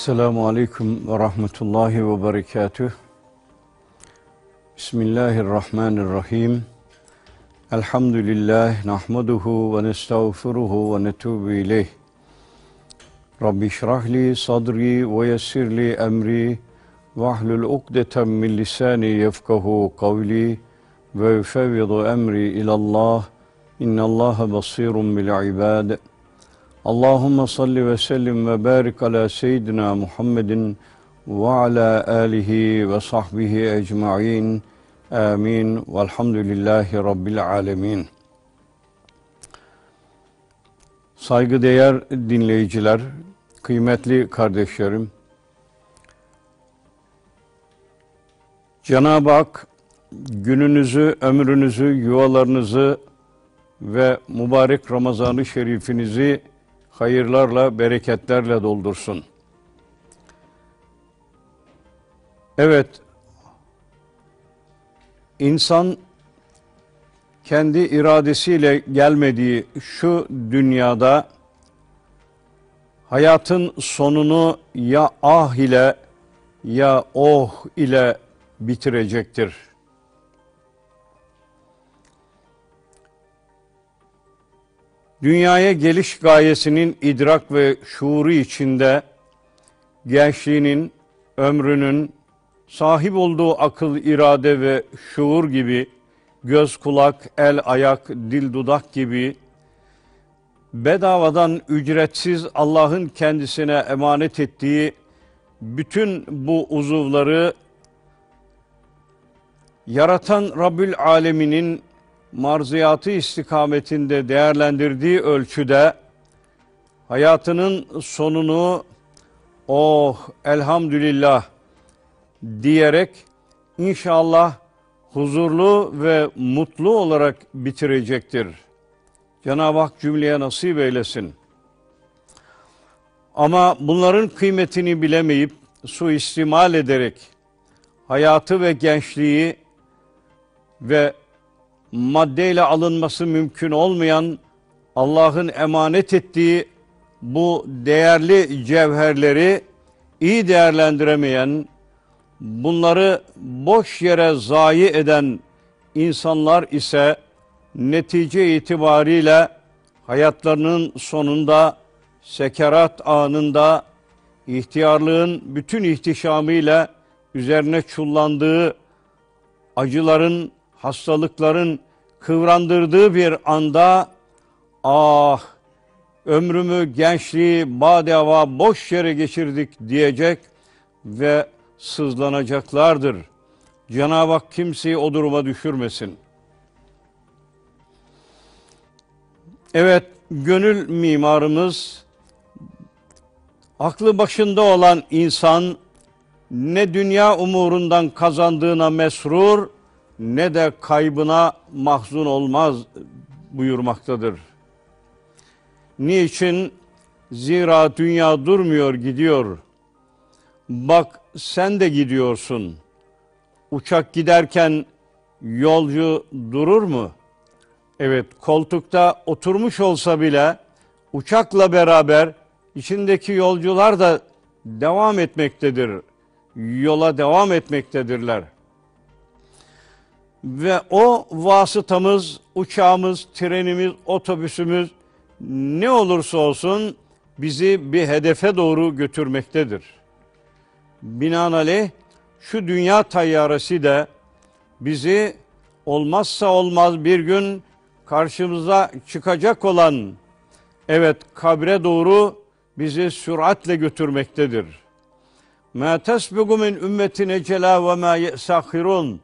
Esselamu Aleyküm ve Rahmetullahi ve Berekatüh. Bismillahirrahmanirrahim. Elhamdülillah nahmaduhu ve nestağfiruhu ve netubu ileyh. Rabbi şrahli sadri ve yessirli emri ve ahlul ukdeten min lisani yefkahu kavli ve yufevvidu emri ilallah. İnnallâhe basirun bil ibad. Allahümme salli ve sellim ve barik ala seyyidina Muhammedin ve ala alihi ve sahbihi ecma'in. Amin. Velhamdülillahi Rabbil alemin. Saygıdeğer dinleyiciler, kıymetli kardeşlerim, Cenab-ı Hak gününüzü, ömrünüzü, yuvalarınızı ve mübarek Ramazan-ı Şerifinizi hayırlarla, bereketlerle doldursun. Evet, insan kendi iradesiyle gelmediği şu dünyada hayatın sonunu ya ah ile ya oh ile bitirecektir. Dünyaya geliş gayesinin idrak ve şuuru içinde gençliğinin, ömrünün, sahip olduğu akıl, irade ve şuur gibi göz, kulak, el, ayak, dil, dudak gibi bedavadan ücretsiz Allah'ın kendisine emanet ettiği bütün bu uzuvları yaratan Rabbül Alemin'in marziyatı istikametinde değerlendirdiği ölçüde hayatının sonunu oh elhamdülillah diyerek inşallah huzurlu ve mutlu olarak bitirecektir. Cenab-ı Hak cümleye nasip eylesin. Ama bunların kıymetini bilemeyip suistimal ederek hayatı ve gençliği ve maddeyle alınması mümkün olmayan Allah'ın emanet ettiği bu değerli cevherleri iyi değerlendiremeyen, bunları boş yere zayi eden insanlar ise netice itibariyle hayatlarının sonunda sekerat anında ihtiyarlığın bütün ihtişamıyla üzerine çullandığı acıların hastalıkların kıvrandırdığı bir anda ah ömrümü gençliği badeva boş yere geçirdik diyecek ve sızlanacaklardır. Cenab-ı Hak kimseyi o duruma düşürmesin. Evet, gönül mimarımız aklı başında olan insan ne dünya umurundan kazandığına mesrur ne de kaybına mahzun olmaz buyurmaktadır. Niçin? Zira dünya durmuyor gidiyor. Bak sen de gidiyorsun. Uçak giderken yolcu durur mu? Evet koltukta oturmuş olsa bile uçakla beraber içindeki yolcular da devam etmektedir. Yola devam etmektedirler ve o vasıtamız, uçağımız, trenimiz, otobüsümüz ne olursa olsun bizi bir hedefe doğru götürmektedir. Binaenaleyh şu dünya tayyaresi de bizi olmazsa olmaz bir gün karşımıza çıkacak olan evet kabre doğru bizi süratle götürmektedir. Ma tesbigu min ümmetine cela ve ma yesahirun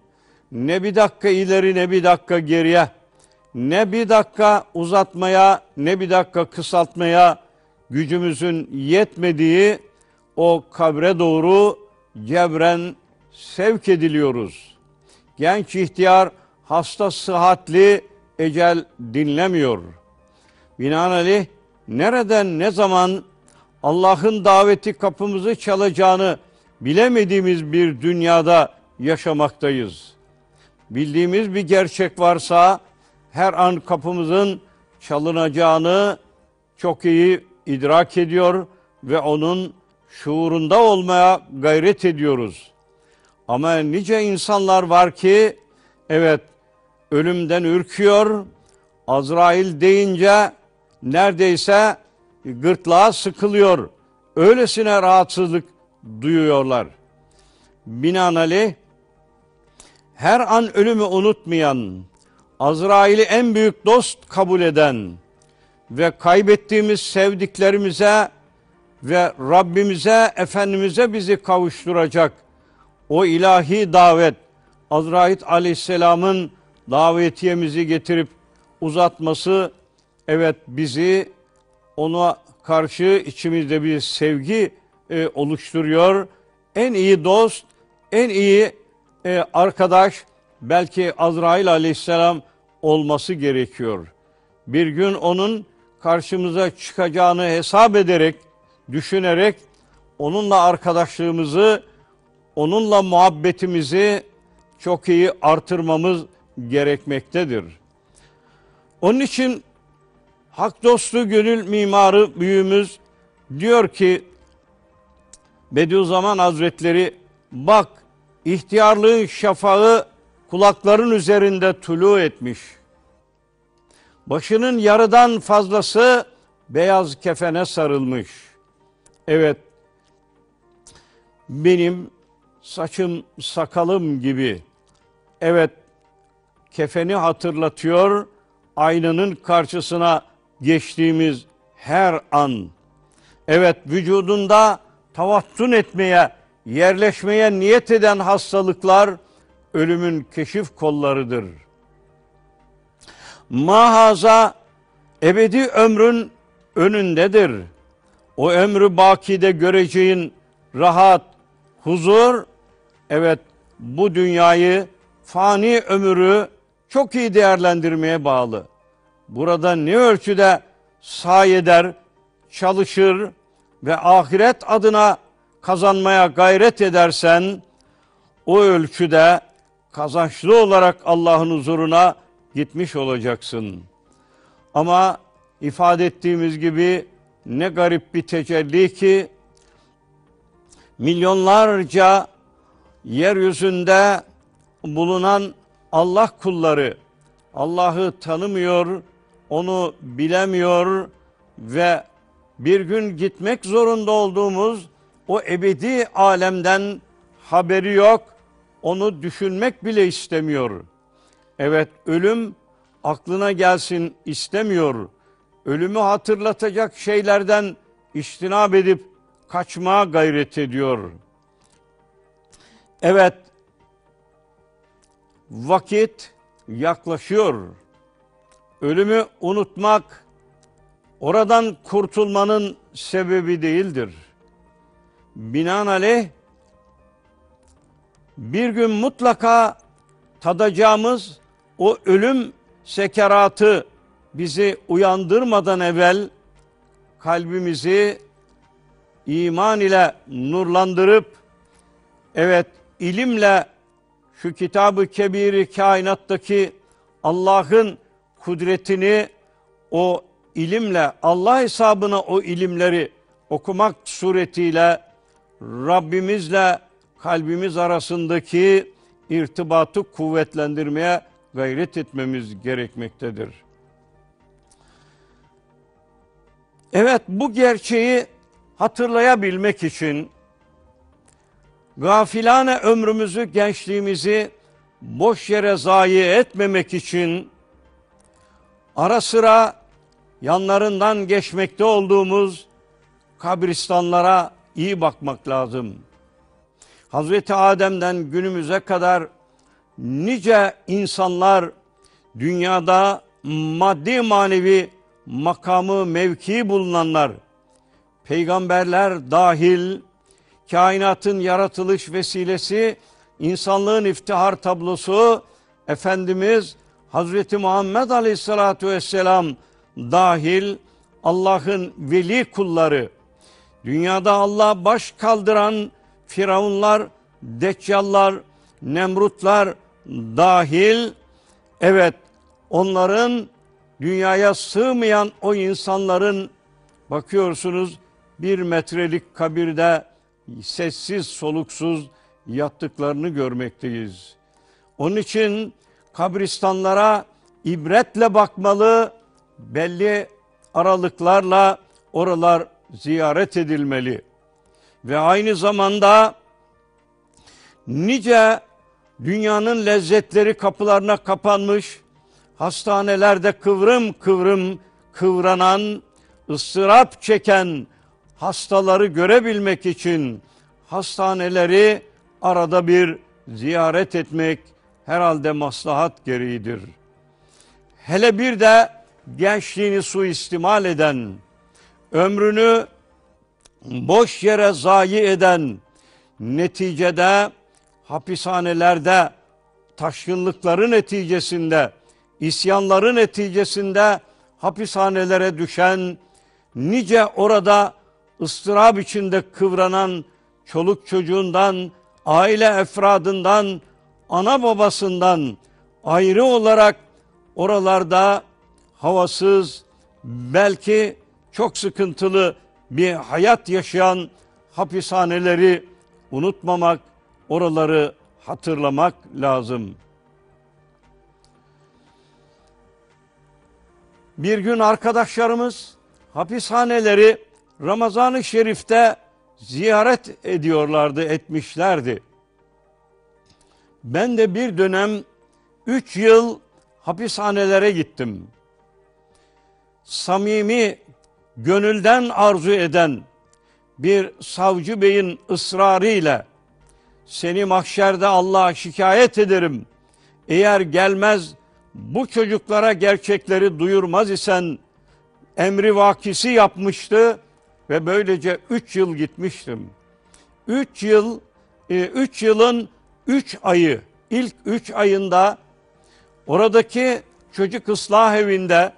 ne bir dakika ileri ne bir dakika geriye, ne bir dakika uzatmaya ne bir dakika kısaltmaya gücümüzün yetmediği o kabre doğru cebren sevk ediliyoruz. Genç ihtiyar hasta sıhhatli ecel dinlemiyor. Binaenaleyh nereden ne zaman Allah'ın daveti kapımızı çalacağını bilemediğimiz bir dünyada yaşamaktayız bildiğimiz bir gerçek varsa her an kapımızın çalınacağını çok iyi idrak ediyor ve onun şuurunda olmaya gayret ediyoruz. Ama nice insanlar var ki evet ölümden ürküyor. Azrail deyince neredeyse gırtlağa sıkılıyor. Öylesine rahatsızlık duyuyorlar. Binaenaleyh her an ölümü unutmayan, Azrail'i en büyük dost kabul eden ve kaybettiğimiz sevdiklerimize ve Rabbimize, Efendimiz'e bizi kavuşturacak o ilahi davet, Azrail aleyhisselamın davetiyemizi getirip uzatması, evet bizi ona karşı içimizde bir sevgi e, oluşturuyor. En iyi dost, en iyi e, arkadaş belki Azrail aleyhisselam olması gerekiyor. Bir gün onun karşımıza çıkacağını hesap ederek, düşünerek onunla arkadaşlığımızı, onunla muhabbetimizi çok iyi artırmamız gerekmektedir. Onun için hak dostu gönül mimarı büyüğümüz diyor ki Bediüzzaman Hazretleri bak ihtiyarlığın şafağı kulakların üzerinde tulu etmiş. Başının yarıdan fazlası beyaz kefene sarılmış. Evet, benim saçım sakalım gibi. Evet, kefeni hatırlatıyor, aynanın karşısına geçtiğimiz her an. Evet, vücudunda tavattun etmeye, yerleşmeye niyet eden hastalıklar ölümün keşif kollarıdır. Mahaza ebedi ömrün önündedir. O ömrü bakide göreceğin rahat, huzur, evet bu dünyayı, fani ömrü çok iyi değerlendirmeye bağlı. Burada ne ölçüde sayeder, çalışır ve ahiret adına kazanmaya gayret edersen o ölçüde kazançlı olarak Allah'ın huzuruna gitmiş olacaksın. Ama ifade ettiğimiz gibi ne garip bir tecelli ki milyonlarca yeryüzünde bulunan Allah kulları Allah'ı tanımıyor, onu bilemiyor ve bir gün gitmek zorunda olduğumuz o ebedi alemden haberi yok. Onu düşünmek bile istemiyor. Evet ölüm aklına gelsin istemiyor. Ölümü hatırlatacak şeylerden iştinab edip kaçmaya gayret ediyor. Evet vakit yaklaşıyor. Ölümü unutmak oradan kurtulmanın sebebi değildir. Binaenaleyh bir gün mutlaka tadacağımız o ölüm sekeratı bizi uyandırmadan evvel kalbimizi iman ile nurlandırıp evet ilimle şu kitabı kebiri kainattaki Allah'ın kudretini o ilimle Allah hesabına o ilimleri okumak suretiyle Rabbimizle kalbimiz arasındaki irtibatı kuvvetlendirmeye gayret etmemiz gerekmektedir. Evet bu gerçeği hatırlayabilmek için gafilane ömrümüzü, gençliğimizi boş yere zayi etmemek için ara sıra yanlarından geçmekte olduğumuz kabristanlara iyi bakmak lazım. Hazreti Adem'den günümüze kadar nice insanlar dünyada maddi manevi makamı mevki bulunanlar, peygamberler dahil kainatın yaratılış vesilesi, insanlığın iftihar tablosu Efendimiz Hazreti Muhammed Aleyhisselatü Vesselam dahil Allah'ın veli kulları, dünyada Allah baş kaldıran firavunlar, deccallar, nemrutlar dahil, evet onların dünyaya sığmayan o insanların bakıyorsunuz bir metrelik kabirde sessiz soluksuz yattıklarını görmekteyiz. Onun için kabristanlara ibretle bakmalı, belli aralıklarla oralar ziyaret edilmeli. Ve aynı zamanda nice dünyanın lezzetleri kapılarına kapanmış, hastanelerde kıvrım kıvrım kıvranan, ıstırap çeken hastaları görebilmek için hastaneleri arada bir ziyaret etmek herhalde maslahat gereğidir. Hele bir de gençliğini suistimal eden, ömrünü boş yere zayi eden, neticede hapishanelerde taşkınlıkları neticesinde, isyanları neticesinde hapishanelere düşen, nice orada ıstırap içinde kıvranan çoluk çocuğundan, aile efradından, ana babasından ayrı olarak oralarda havasız, belki çok sıkıntılı bir hayat yaşayan hapishaneleri unutmamak, oraları hatırlamak lazım. Bir gün arkadaşlarımız hapishaneleri Ramazan-ı Şerif'te ziyaret ediyorlardı, etmişlerdi. Ben de bir dönem üç yıl hapishanelere gittim. Samimi, gönülden arzu eden bir savcı beyin ısrarıyla seni mahşerde Allah'a şikayet ederim. Eğer gelmez bu çocuklara gerçekleri duyurmaz isen emri vakisi yapmıştı ve böylece üç yıl gitmiştim. Üç yıl, e, üç yılın üç ayı, ilk üç ayında oradaki çocuk ıslah evinde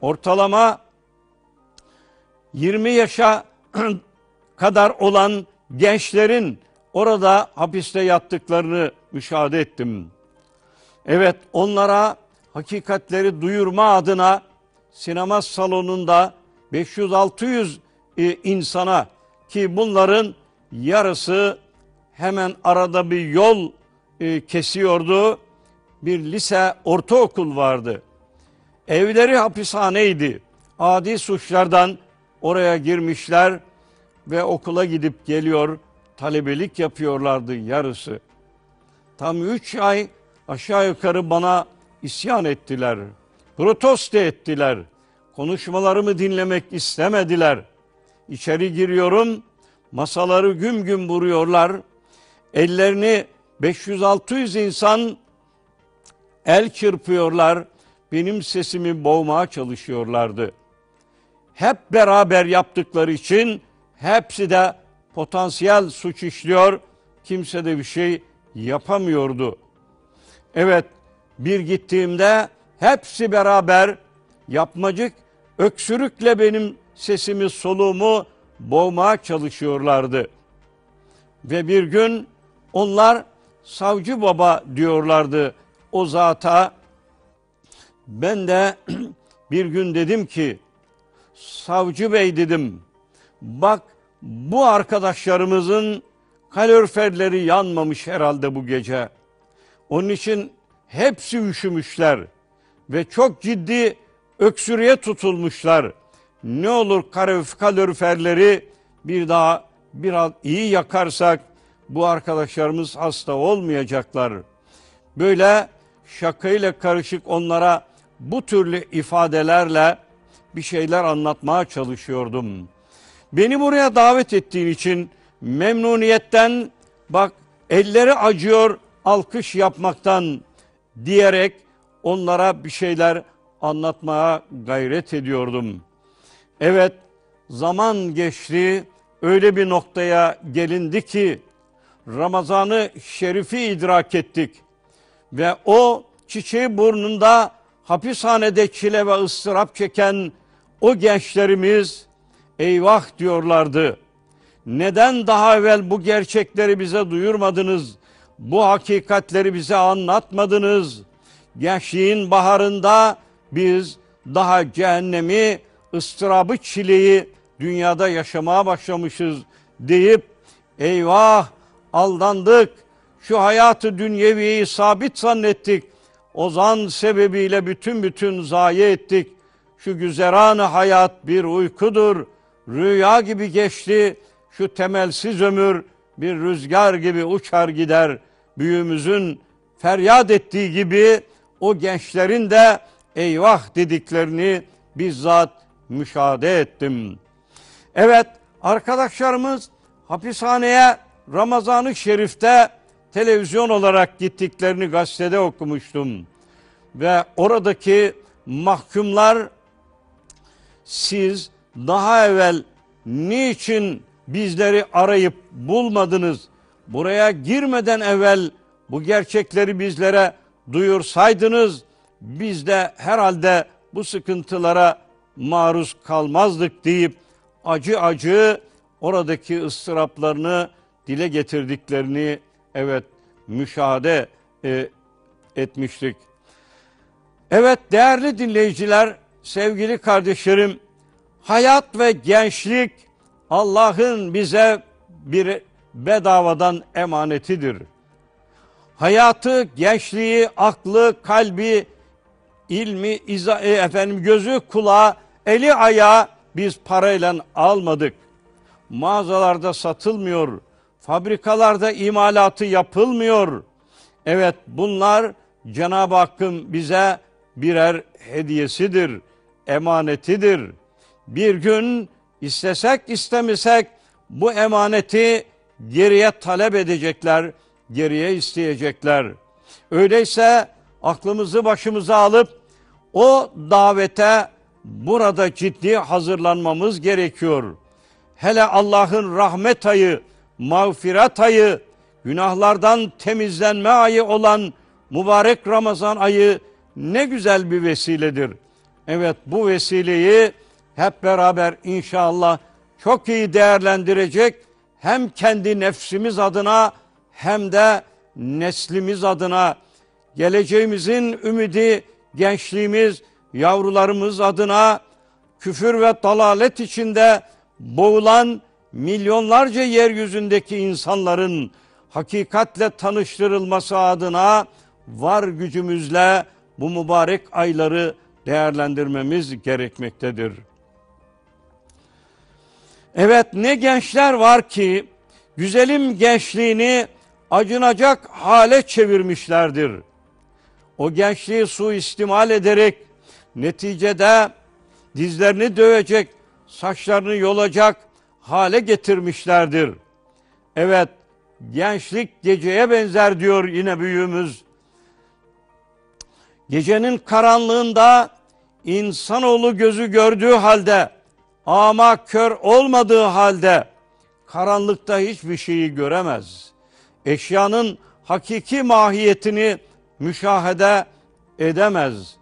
ortalama 20 yaşa kadar olan gençlerin orada hapiste yattıklarını müşahede ettim. Evet onlara hakikatleri duyurma adına sinema salonunda 500-600 e, insana ki bunların yarısı hemen arada bir yol e, kesiyordu. Bir lise, ortaokul vardı. Evleri hapishaneydi. Adi suçlardan oraya girmişler ve okula gidip geliyor, talebelik yapıyorlardı yarısı. Tam üç ay aşağı yukarı bana isyan ettiler. Protesto ettiler. Konuşmalarımı dinlemek istemediler. İçeri giriyorum, masaları güm güm vuruyorlar. Ellerini 500-600 insan el çırpıyorlar. Benim sesimi boğmaya çalışıyorlardı. Hep beraber yaptıkları için hepsi de potansiyel suç işliyor. Kimse de bir şey yapamıyordu. Evet bir gittiğimde hepsi beraber yapmacık öksürükle benim sesimi soluğumu boğmaya çalışıyorlardı. Ve bir gün onlar savcı baba diyorlardı o zata. Ben de bir gün dedim ki savcı bey dedim bak bu arkadaşlarımızın kaloriferleri yanmamış herhalde bu gece. Onun için hepsi üşümüşler ve çok ciddi öksürüğe tutulmuşlar. Ne olur kaloriferleri bir daha biraz iyi yakarsak bu arkadaşlarımız hasta olmayacaklar. Böyle şakayla karışık onlara bu türlü ifadelerle bir şeyler anlatmaya çalışıyordum. Beni buraya davet ettiğin için memnuniyetten bak elleri acıyor alkış yapmaktan diyerek onlara bir şeyler anlatmaya gayret ediyordum. Evet zaman geçti öyle bir noktaya gelindi ki Ramazan'ı şerifi idrak ettik. Ve o çiçeği burnunda hapishanede çile ve ıstırap çeken o gençlerimiz eyvah diyorlardı. Neden daha evvel bu gerçekleri bize duyurmadınız? Bu hakikatleri bize anlatmadınız. Gençliğin baharında biz daha cehennemi, ıstırabı, çileyi dünyada yaşamaya başlamışız deyip eyvah aldandık şu hayatı dünyeviyi sabit zannettik. Ozan sebebiyle bütün bütün zayi ettik. Şu güzeranı hayat bir uykudur. Rüya gibi geçti. Şu temelsiz ömür bir rüzgar gibi uçar gider. Büyüğümüzün feryat ettiği gibi o gençlerin de eyvah dediklerini bizzat müşahede ettim. Evet arkadaşlarımız hapishaneye Ramazan-ı Şerif'te televizyon olarak gittiklerini gazetede okumuştum. Ve oradaki mahkumlar siz daha evvel niçin bizleri arayıp bulmadınız? Buraya girmeden evvel bu gerçekleri bizlere duyursaydınız biz de herhalde bu sıkıntılara maruz kalmazdık deyip acı acı oradaki ıstıraplarını dile getirdiklerini evet müşahede e, etmiştik. Evet değerli dinleyiciler, sevgili kardeşlerim, hayat ve gençlik Allah'ın bize bir bedavadan emanetidir. Hayatı, gençliği, aklı, kalbi, ilmi, iza, e, efendim gözü, kulağı, eli, ayağı biz parayla almadık. Mağazalarda satılmıyor fabrikalarda imalatı yapılmıyor. Evet bunlar Cenab-ı Hakk'ın bize birer hediyesidir, emanetidir. Bir gün istesek istemesek bu emaneti geriye talep edecekler, geriye isteyecekler. Öyleyse aklımızı başımıza alıp o davete burada ciddi hazırlanmamız gerekiyor. Hele Allah'ın rahmet ayı, mağfiret ayı, günahlardan temizlenme ayı olan mübarek Ramazan ayı ne güzel bir vesiledir. Evet bu vesileyi hep beraber inşallah çok iyi değerlendirecek. Hem kendi nefsimiz adına hem de neslimiz adına. Geleceğimizin ümidi gençliğimiz, yavrularımız adına küfür ve dalalet içinde boğulan milyonlarca yeryüzündeki insanların hakikatle tanıştırılması adına var gücümüzle bu mübarek ayları değerlendirmemiz gerekmektedir. Evet ne gençler var ki güzelim gençliğini acınacak hale çevirmişlerdir. O gençliği suistimal ederek neticede dizlerini dövecek, saçlarını yolacak, hale getirmişlerdir. Evet, gençlik geceye benzer diyor yine büyüğümüz. Gecenin karanlığında insanoğlu gözü gördüğü halde ama kör olmadığı halde karanlıkta hiçbir şeyi göremez. Eşyanın hakiki mahiyetini müşahede edemez.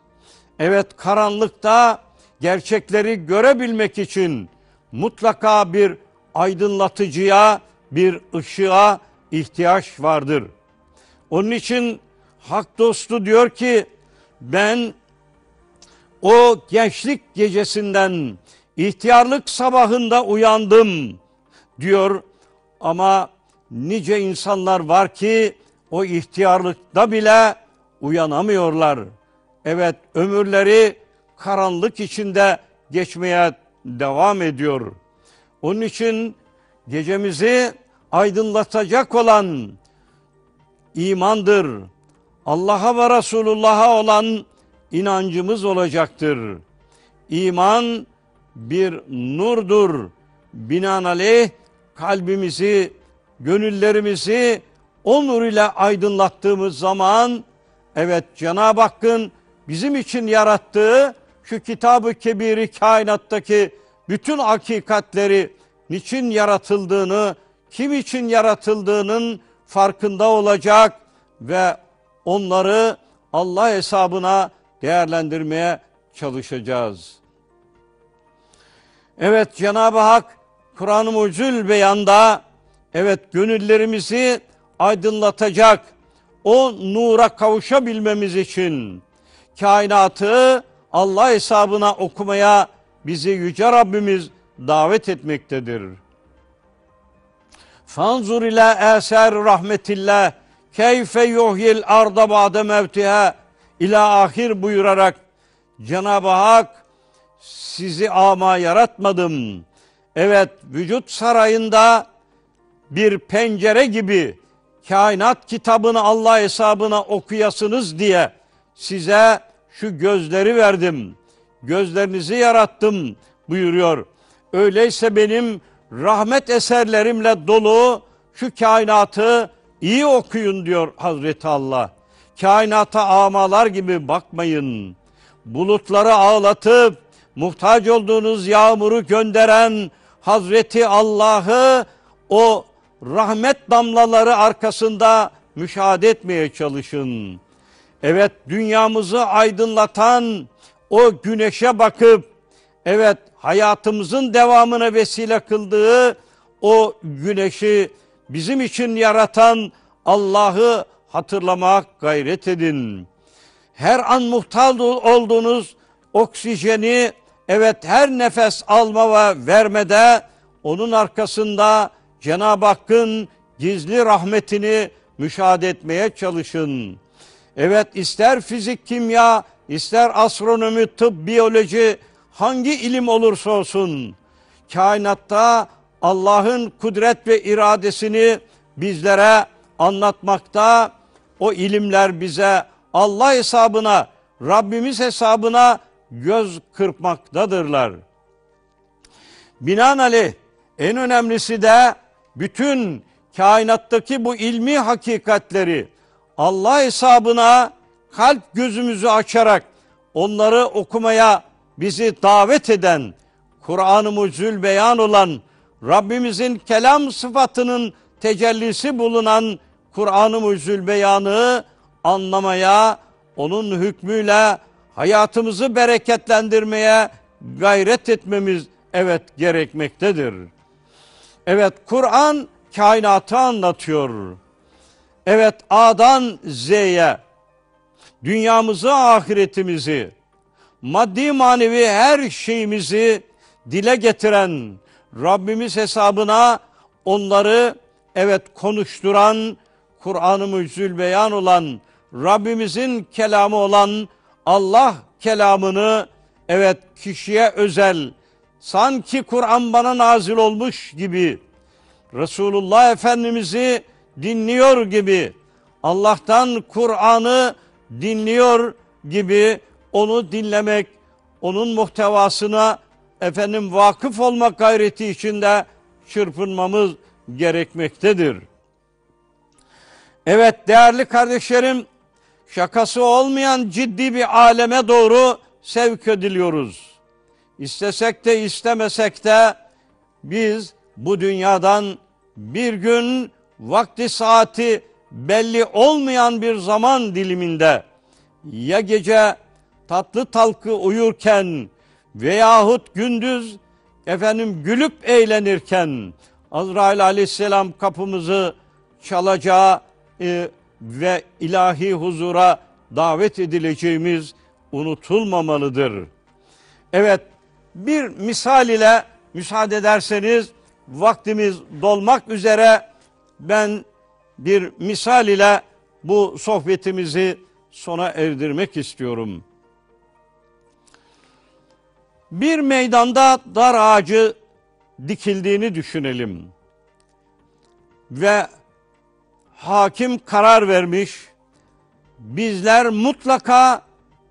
Evet karanlıkta gerçekleri görebilmek için mutlaka bir aydınlatıcıya, bir ışığa ihtiyaç vardır. Onun için hak dostu diyor ki ben o gençlik gecesinden ihtiyarlık sabahında uyandım diyor ama nice insanlar var ki o ihtiyarlıkta bile uyanamıyorlar. Evet ömürleri karanlık içinde geçmeye devam ediyor. Onun için gecemizi aydınlatacak olan imandır. Allah'a ve Resulullah'a olan inancımız olacaktır. İman bir nurdur. Binaenaleyh kalbimizi, gönüllerimizi o nur ile aydınlattığımız zaman evet Cenab-ı Hakk'ın bizim için yarattığı şu kitabı kebiri kainattaki bütün hakikatleri niçin yaratıldığını, kim için yaratıldığının farkında olacak ve onları Allah hesabına değerlendirmeye çalışacağız. Evet Cenab-ı Hak Kur'an-ı Mucizül Beyan'da evet gönüllerimizi aydınlatacak o nura kavuşabilmemiz için kainatı Allah hesabına okumaya bizi Yüce Rabbimiz davet etmektedir. Fanzur ila eser rahmetillah keyfe yuhyil arda ba'de mevtiha ila ahir buyurarak Cenab-ı Hak sizi ama yaratmadım. Evet vücut sarayında bir pencere gibi kainat kitabını Allah hesabına okuyasınız diye size şu gözleri verdim. Gözlerinizi yarattım buyuruyor. Öyleyse benim rahmet eserlerimle dolu şu kainatı iyi okuyun diyor Hazreti Allah. Kainata amalar gibi bakmayın. Bulutları ağlatıp muhtaç olduğunuz yağmuru gönderen Hazreti Allah'ı o rahmet damlaları arkasında müşahede etmeye çalışın. Evet dünyamızı aydınlatan o güneşe bakıp evet hayatımızın devamına vesile kıldığı o güneşi bizim için yaratan Allah'ı hatırlamak gayret edin. Her an muhtaç olduğunuz oksijeni evet her nefes alma ve vermede onun arkasında Cenab-ı Hakk'ın gizli rahmetini müşahede etmeye çalışın. Evet ister fizik, kimya, ister astronomi, tıp, biyoloji hangi ilim olursa olsun kainatta Allah'ın kudret ve iradesini bizlere anlatmakta o ilimler bize Allah hesabına, Rabbimiz hesabına göz kırpmaktadırlar. Binaenaleyh en önemlisi de bütün kainattaki bu ilmi hakikatleri Allah hesabına kalp gözümüzü açarak onları okumaya bizi davet eden Kur'an-ı Mucizül Beyan olan Rabbimizin kelam sıfatının tecellisi bulunan Kur'an-ı Mucizül Beyan'ı anlamaya, onun hükmüyle hayatımızı bereketlendirmeye gayret etmemiz evet gerekmektedir. Evet Kur'an kainatı anlatıyor. Evet A'dan Z'ye dünyamızı, ahiretimizi, maddi manevi her şeyimizi dile getiren Rabbimiz hesabına onları evet konuşturan Kur'an-ı Mucizül Beyan olan Rabbimizin kelamı olan Allah kelamını evet kişiye özel sanki Kur'an bana nazil olmuş gibi Resulullah Efendimiz'i dinliyor gibi Allah'tan Kur'an'ı dinliyor gibi onu dinlemek, onun muhtevasına efendim vakıf olmak gayreti içinde çırpınmamız gerekmektedir. Evet değerli kardeşlerim, şakası olmayan ciddi bir aleme doğru sevk ediliyoruz. İstesek de istemesek de biz bu dünyadan bir gün vakti saati belli olmayan bir zaman diliminde ya gece tatlı talkı uyurken veyahut gündüz efendim gülüp eğlenirken Azrail aleyhisselam kapımızı çalacağı e, ve ilahi huzura davet edileceğimiz unutulmamalıdır. Evet bir misal ile müsaade ederseniz vaktimiz dolmak üzere ben bir misal ile bu sohbetimizi sona erdirmek istiyorum. Bir meydanda dar ağacı dikildiğini düşünelim. Ve hakim karar vermiş. Bizler mutlaka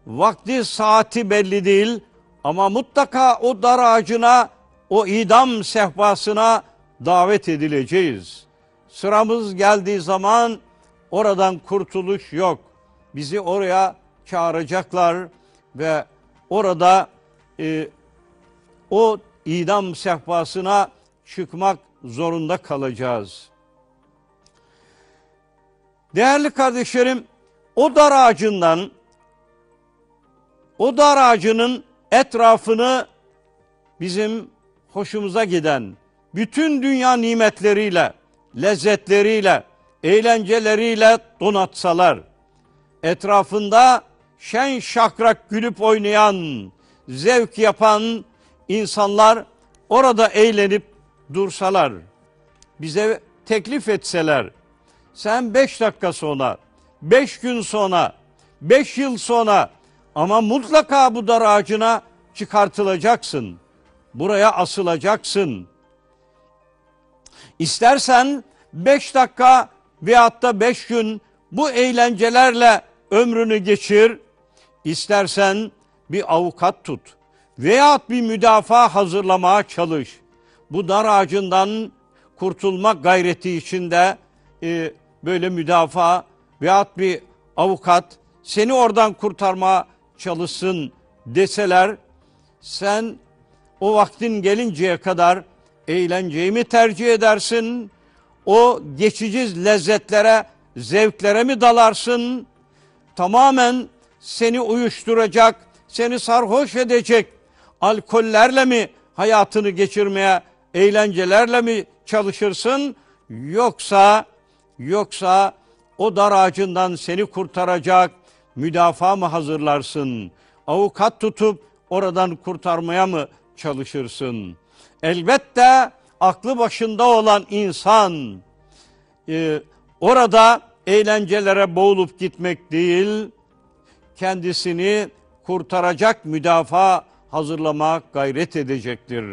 vakti saati belli değil ama mutlaka o dar ağacına, o idam sehpasına davet edileceğiz. Sıramız geldiği zaman oradan kurtuluş yok. Bizi oraya çağıracaklar ve orada e, o idam sehpasına çıkmak zorunda kalacağız. Değerli kardeşlerim, o dar ağacından, o dar ağacının etrafını bizim hoşumuza giden, bütün dünya nimetleriyle, lezzetleriyle, eğlenceleriyle donatsalar, etrafında şen şakrak gülüp oynayan, zevk yapan insanlar orada eğlenip dursalar, bize teklif etseler, sen beş dakika sonra, beş gün sonra, beş yıl sonra ama mutlaka bu dar ağacına çıkartılacaksın. Buraya asılacaksın. İstersen beş dakika veyahut da beş gün bu eğlencelerle ömrünü geçir. İstersen bir avukat tut veyahut bir müdafaa hazırlamaya çalış. Bu dar ağacından kurtulmak gayreti içinde e, böyle müdafaa veyahut bir avukat seni oradan kurtarma çalışsın deseler sen o vaktin gelinceye kadar eğlenceyi mi tercih edersin? O geçici lezzetlere, zevklere mi dalarsın? Tamamen seni uyuşturacak, seni sarhoş edecek alkollerle mi hayatını geçirmeye, eğlencelerle mi çalışırsın? Yoksa yoksa o dar ağacından seni kurtaracak müdafaa mı hazırlarsın? Avukat tutup oradan kurtarmaya mı çalışırsın? Elbette aklı başında olan insan e, orada eğlencelere boğulup gitmek değil, kendisini kurtaracak müdafaa hazırlamak gayret edecektir.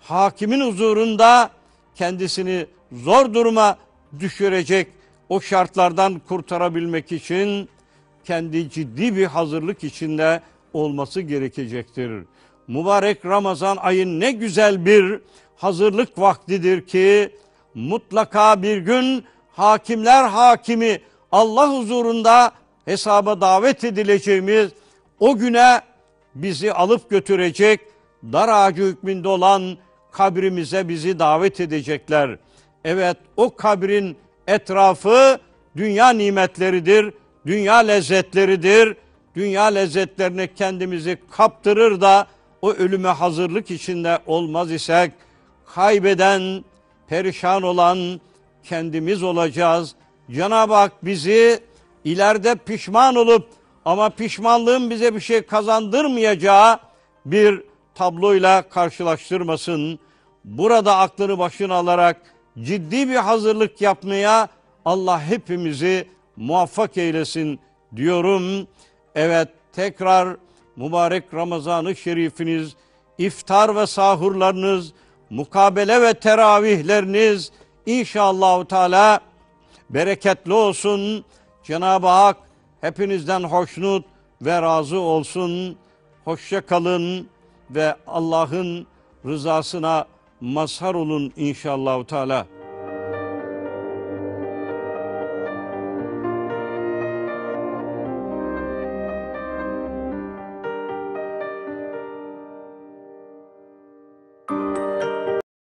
Hakimin huzurunda kendisini zor duruma düşürecek o şartlardan kurtarabilmek için kendi ciddi bir hazırlık içinde olması gerekecektir. Mübarek Ramazan ayı ne güzel bir hazırlık vaktidir ki mutlaka bir gün hakimler hakimi Allah huzurunda hesaba davet edileceğimiz o güne bizi alıp götürecek dar ağacı hükmünde olan kabrimize bizi davet edecekler. Evet o kabrin etrafı dünya nimetleridir, dünya lezzetleridir. Dünya lezzetlerine kendimizi kaptırır da o ölüme hazırlık içinde olmaz isek kaybeden, perişan olan kendimiz olacağız. Cenab-ı Hak bizi ileride pişman olup ama pişmanlığın bize bir şey kazandırmayacağı bir tabloyla karşılaştırmasın. Burada aklını başına alarak ciddi bir hazırlık yapmaya Allah hepimizi muvaffak eylesin diyorum. Evet tekrar mübarek Ramazan-ı Şerifiniz, iftar ve sahurlarınız, mukabele ve teravihleriniz inşallah Teala bereketli olsun. Cenab-ı Hak hepinizden hoşnut ve razı olsun. Hoşça kalın ve Allah'ın rızasına mazhar olun inşallah Teala.